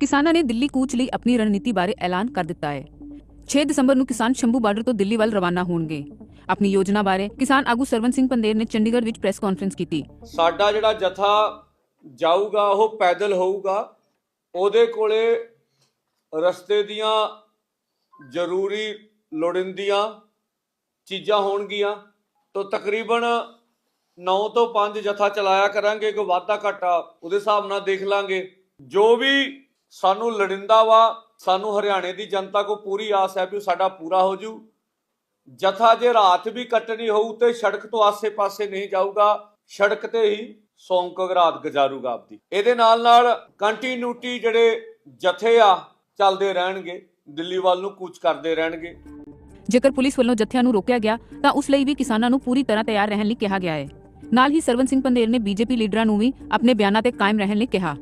ਕਿਸਾਨਾਂ ਨੇ ਦਿੱਲੀ ਕੂਚ ਲਈ ਆਪਣੀ ਰਣਨੀਤੀ ਬਾਰੇ ਐਲਾਨ ਕਰ ਦਿੱਤਾ ਹੈ। 6 ਦਸੰਬਰ ਨੂੰ ਕਿਸਾਨ ਸ਼ੰਭੂ ਬਾਰਡਰ ਤੋਂ ਦਿੱਲੀ ਵੱਲ ਰਵਾਨਾ ਹੋਣਗੇ। ਆਪਣੀ ਯੋਜਨਾ ਬਾਰੇ ਕਿਸਾਨ ਆਗੂ ਸਰਵਨ ਸਿੰਘ ਪੰਦੇਰ ਨੇ ਚੰਡੀਗੜ੍ਹ ਵਿੱਚ ਪ੍ਰੈਸ ਕਾਨਫਰੰਸ ਕੀਤੀ। ਸਾਡਾ ਜਿਹੜਾ ਜਥਾ ਜਾਊਗਾ, ਉਹ ਪੈਦਲ ਹੋਊਗਾ। ਉਹਦੇ ਕੋਲੇ ਰਸਤੇ ਦੀਆਂ ਜ਼ਰੂਰੀ ਲੋੜਿੰਦੀਆਂ ਚੀਜ਼ਾਂ ਹੋਣਗੀਆਂ। ਤਾਂ ਤਕਰੀਬਨ 9 ਤੋਂ 5 ਜਥਾ ਚਲਾਇਆ ਕਰਾਂਗੇ ਕੋਈ ਵਾਧਾ ਘਾਟਾ ਉਹਦੇ ਹਿਸਾਬ ਨਾਲ ਦੇਖ ਲਾਂਗੇ। ਜੋ ਵੀ ਸਾਨੂੰ ਲੜਿੰਦਾ ਵਾ, ਸਾਨੂੰ ਹਰਿਆਣੇ ਦੀ ਜਨਤਾ ਕੋ ਪੂਰੀ ਆਸ ਹੈ ਵੀ ਸਾਡਾ ਪੂਰਾ ਹੋ ਜੂ। ਜਥਾ ਜੇ ਰਾਤ ਵੀ ਕੱਟਣੀ ਹੋਊ ਤੇ ਸੜਕ ਤੋਂ ਆਸੇ-ਪਾਸੇ ਨਹੀਂ ਜਾਊਗਾ, ਸੜਕ ਤੇ ਹੀ ਸੌਂਕ ਰਾਤ ਗੁਜ਼ਾਰੂਗਾ ਆਪਦੀ। ਇਹਦੇ ਨਾਲ ਨਾਲ ਕੰਟੀਨਿਊਟੀ ਜਿਹੜੇ ਜਥੇ ਆ, ਚੱਲਦੇ ਰਹਿਣਗੇ, ਦਿੱਲੀ ਵੱਲ ਨੂੰ ਕੂਚ ਕਰਦੇ ਰਹਿਣਗੇ। ਜੇਕਰ ਪੁਲਿਸ ਵੱਲੋਂ ਜਥਿਆਂ ਨੂੰ ਰੋਕਿਆ ਗਿਆ, ਤਾਂ ਉਸ ਲਈ ਵੀ ਕਿਸਾਨਾਂ ਨੂੰ ਪੂਰੀ ਤਰ੍ਹਾਂ ਤਿਆਰ ਰਹਿਣ ਲਈ ਕਿਹਾ ਗਿਆ ਹੈ। ਨਾਲ ਹੀ ਸਰਵਨ ਸਿੰਘ ਪੰਦੇਰ ਨੇ ਬੀਜੇਪੀ ਲੀਡਰਾਂ ਨੂੰ ਵੀ ਆਪਣੇ ਬਿਆਨਾਂ ਤੇ ਕਾਇਮ ਰਹਿਣ ਲਈ ਕਿਹਾ।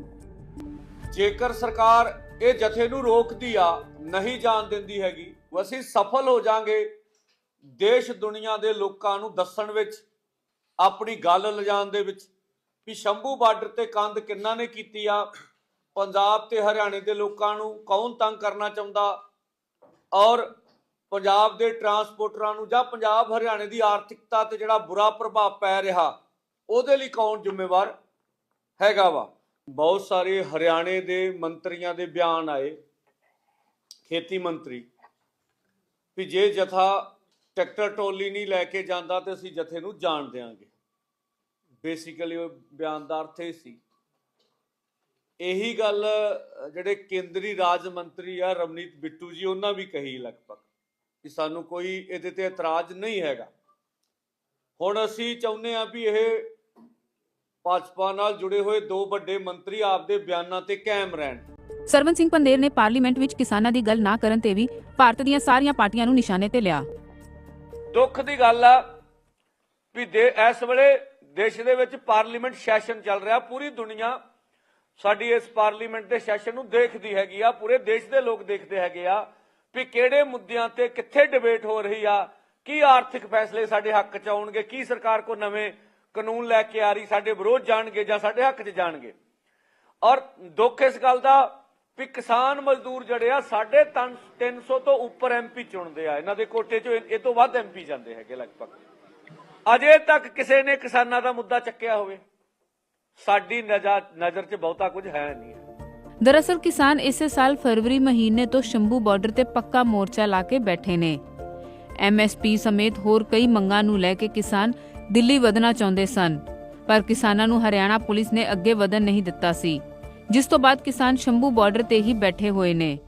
ਜੇਕਰ ਸਰਕਾਰ ਇਹ ਜਥੇ ਨੂੰ ਰੋਕਦੀ ਆ, ਨਹੀਂ ਜਾਣ ਦਿੰਦੀ ਹੈਗੀ ਅਸੀਂ ਸਫਲ ਹੋ ਜਾਾਂਗੇ ਦੇਸ਼ ਦੁਨੀਆ ਦੇ ਲੋਕਾਂ ਨੂੰ ਦੱਸਣ ਵਿੱਚ, ਆਪਣੀ ਗੱਲ ਲਿਜਾਣ ਦੇ ਵਿੱਚ, ਵੀ ਸ਼ੰਭੂ ਬਾਰਡਰ ਤੇ ਕੰਧ ਕਿੰਨਾ ਨੇ ਕੀਤੀ ਆ? ਪੰਜਾਬ ਤੇ ਹਰਿਆਣੇ ਦੇ ਲੋਕਾਂ ਨੂੰ ਕੌਣ ਤੰਗ ਕਰਨਾ ਚਾਹੁੰਦਾ? ਔਰ ਪੰਜਾਬ ਦੇ ਟਰਾਂਸਪੋਰਟਰਾਂ ਨੂੰ ਜਾਂ ਪੰਜਾਬ ਹਰਿਆਣੇ ਦੀ ਆਰਥਿਕਤਾ ਤੇ ਜਿਹੜਾ ਬੁਰਾ ਪ੍ਰਭਾਵ ਪੈ ਰਿਹਾ, ਉਹਦੇ ਲਈ ਕੌਣ ਜ਼ਿੰਮੇਵਾਰ ਹੈਗਾ ਵਾ? ਬਹੁਤ ਸਾਰੇ ਹਰਿਆਣੇ ਦੇ ਮੰਤਰੀਆਂ ਦੇ ਬਿਆਨ ਆਏ। ਖੇਤੀ ਮੰਤਰੀ ਵੀ ਜੇ ਜਥਾ ਟਰੈਕਟਰ ਟੋਲੀ ਨਹੀਂ ਲੈ ਕੇ ਜਾਂਦਾ ਤੇ ਅਸੀਂ ਜਥੇ ਨੂੰ ਜਾਣ ਦੇਵਾਂਗੇ ਬੇਸਿਕਲੀ ਉਹ ਬਿਆਨ ਦਾ ਅਰਥ ਇਹ ਸੀ। ਇਹੀ ਗੱਲ ਜਿਹੜੇ ਕੇਂਦਰੀ ਰਾਜ ਮੰਤਰੀ ਆ ਰਮਨੀਤ ਬਿੱਟੂ ਜੀ, ਉਹਨਾਂ ਵੀ ਕਹੀ ਲਗਭਗ ਕਿ ਸਾਨੂੰ ਕੋਈ ਇਹਦੇ ਤੇ ਇਤਰਾਜ਼ ਨਹੀਂ ਹੈਗਾ। ਹੁਣ ਅਸੀਂ ਚਾਹੁੰਦੇ ਆ ਵੀ ਇਹ ਭਾਜਪਾ ਨਾਲ ਜੁੜੇ ਹੋਏ ਦੋ ਵੱਡੇ ਮੰਤਰੀ ਆਪਦੇ ਬਿਆਨਾਂ ਤੇ ਕਾਇਮ ਰਹਿਣ। ਸਰਵਨ ਸਿੰਘ ਪੰਦੇਰ ਨੇ ਪਾਰਲੀਮੈਂਟ ਵਿੱਚ ਕਿਸਾਨਾਂ ਦੀ ਗੱਲ ਨਾ ਕਰਨ ਤੇ ਵੀ ਭਾਰਤ ਦੀਆਂ ਸਾਰੀਆਂ ਪਾਰਟੀਆਂ ਨੂੰ ਨਿਸ਼ਾਨੇ ਤੇ ਲਿਆ। ਦੁੱਖ ਦੀ ਗੱਲ ਆ ਵੀ ਦੇ ਇਸ ਵੇਲੇ ਦੇਸ਼ ਦੇ ਵਿੱਚ ਪਾਰਲੀਮੈਂਟ ਸੈਸ਼ਨ ਚੱਲ ਰਿਹਾ ਪੂਰੀ ਦੁਨੀਆ ਸਾਡੀ ਇਸ ਪਾਰਲੀਮੈਂਟ ਦੇ ਸੈਸ਼ਨ ਨੂੰ ਦੇਖਦੀ ਹੈਗੀ ਆ ਪੂਰੇ ਦੇਸ਼ ਦੇ ਲੋਕ ਦੇਖਦੇ ਹੈਗੇ ਆ ਵੀ ਕਿਹੜੇ ਮੁੱਦਿਆਂ ਤੇ ਕਿੱਥੇ ਡਿਬੇਟ ਹੋ ਰਹੀ ਆ ਕੀ ਆਰਥਿਕ ਫੈਸਲੇ ਸਾਡੇ ਹੱਕ ਚ ਆਉਣਗੇ ਕੀ ਸਰਕਾਰ ਕੋ ਨਵੇਂ ਕਾਨੂੰਨ ਲੈ ਕੇ ਆ ਰਹੀ, ਸਾਡੇ ਵਿਰੋਧ ਜਾਣਗੇ ਜਾਂ ਸਾਡੇ ਹੱਕ 'ਚ ਜਾਣਗੇ। ਔਰ ਦੁੱਖ ਇਸ ਗੱਲ ਦਾ ਵੀ ਕਿਸਾਨ ਮਜ਼ਦੂਰ ਜਿਹੜੇ ਆ, ਸਾਢੇ ਤਿੰਨ 300 ਤੋਂ ਉੱਪਰ ਐਮਪੀ ਚੁਣਦੇ ਆ। ਇਹਨਾਂ ਦੇ ਕੋਟੇ 'ਚੋਂ ਇਹ ਤੋਂ ਵੱਧ ਐਮਪੀ ਜਾਂਦੇ ਹੈਗੇ ਲਗਭਗ। ਅਜੇ ਤੱਕ ਕਿਸੇ ਨੇ ਕਿਸਾਨਾਂ ਦਾ ਮੁੱਦਾ ਚੱਕਿਆ ਹੋਵੇ। ਸਾਡੀ ਨਜ਼ਰ ਨਜ਼ਰ 'ਚ ਬਹੁਤਾ ਕੁਝ ਹੈ ਨਹੀਂ ਦਰਅਸਲ ਕਿਸਾਨ ਇਸੇ ਸਾਲ ਫਰਵਰੀ ਮਹੀਨੇ ਤੋਂ ਸ਼ੰਭੂ ਬਾਰਡਰ ਤੇ ਪੱਕਾ ਮੋਰਚਾ ਲਾ ਕੇ ਬੈਠੇ ਨੇ। ਐਮਐਸਪੀ ਸਮੇਤ ਹੋਰ ਕਈ ਮੰਗਾਂ ਨੂੰ ਲੈ ਕੇ ਕਿਸਾਨ ਦਿੱਲੀ ਵਧਣਾ ਚਾਹੁੰਦੇ ਸਨ। ਪਰ ਕਿਸਾਨਾਂ ਨੂੰ ਹਰਿਆਣਾ ਪੁਲਿਸ ਨੇ ਅੱਗੇ ਵਧਣ ਨਹੀਂ ਦਿੱਤਾ ਸੀ। ਜਿਸ ਤੋਂ ਬਾਅਦ ਕਿਸਾਨ ਸ਼ੰਭੂ ਬਾਰਡਰ ਤੇ ਹੀ ਬੈਠੇ ਹੋਏ ਨੇ।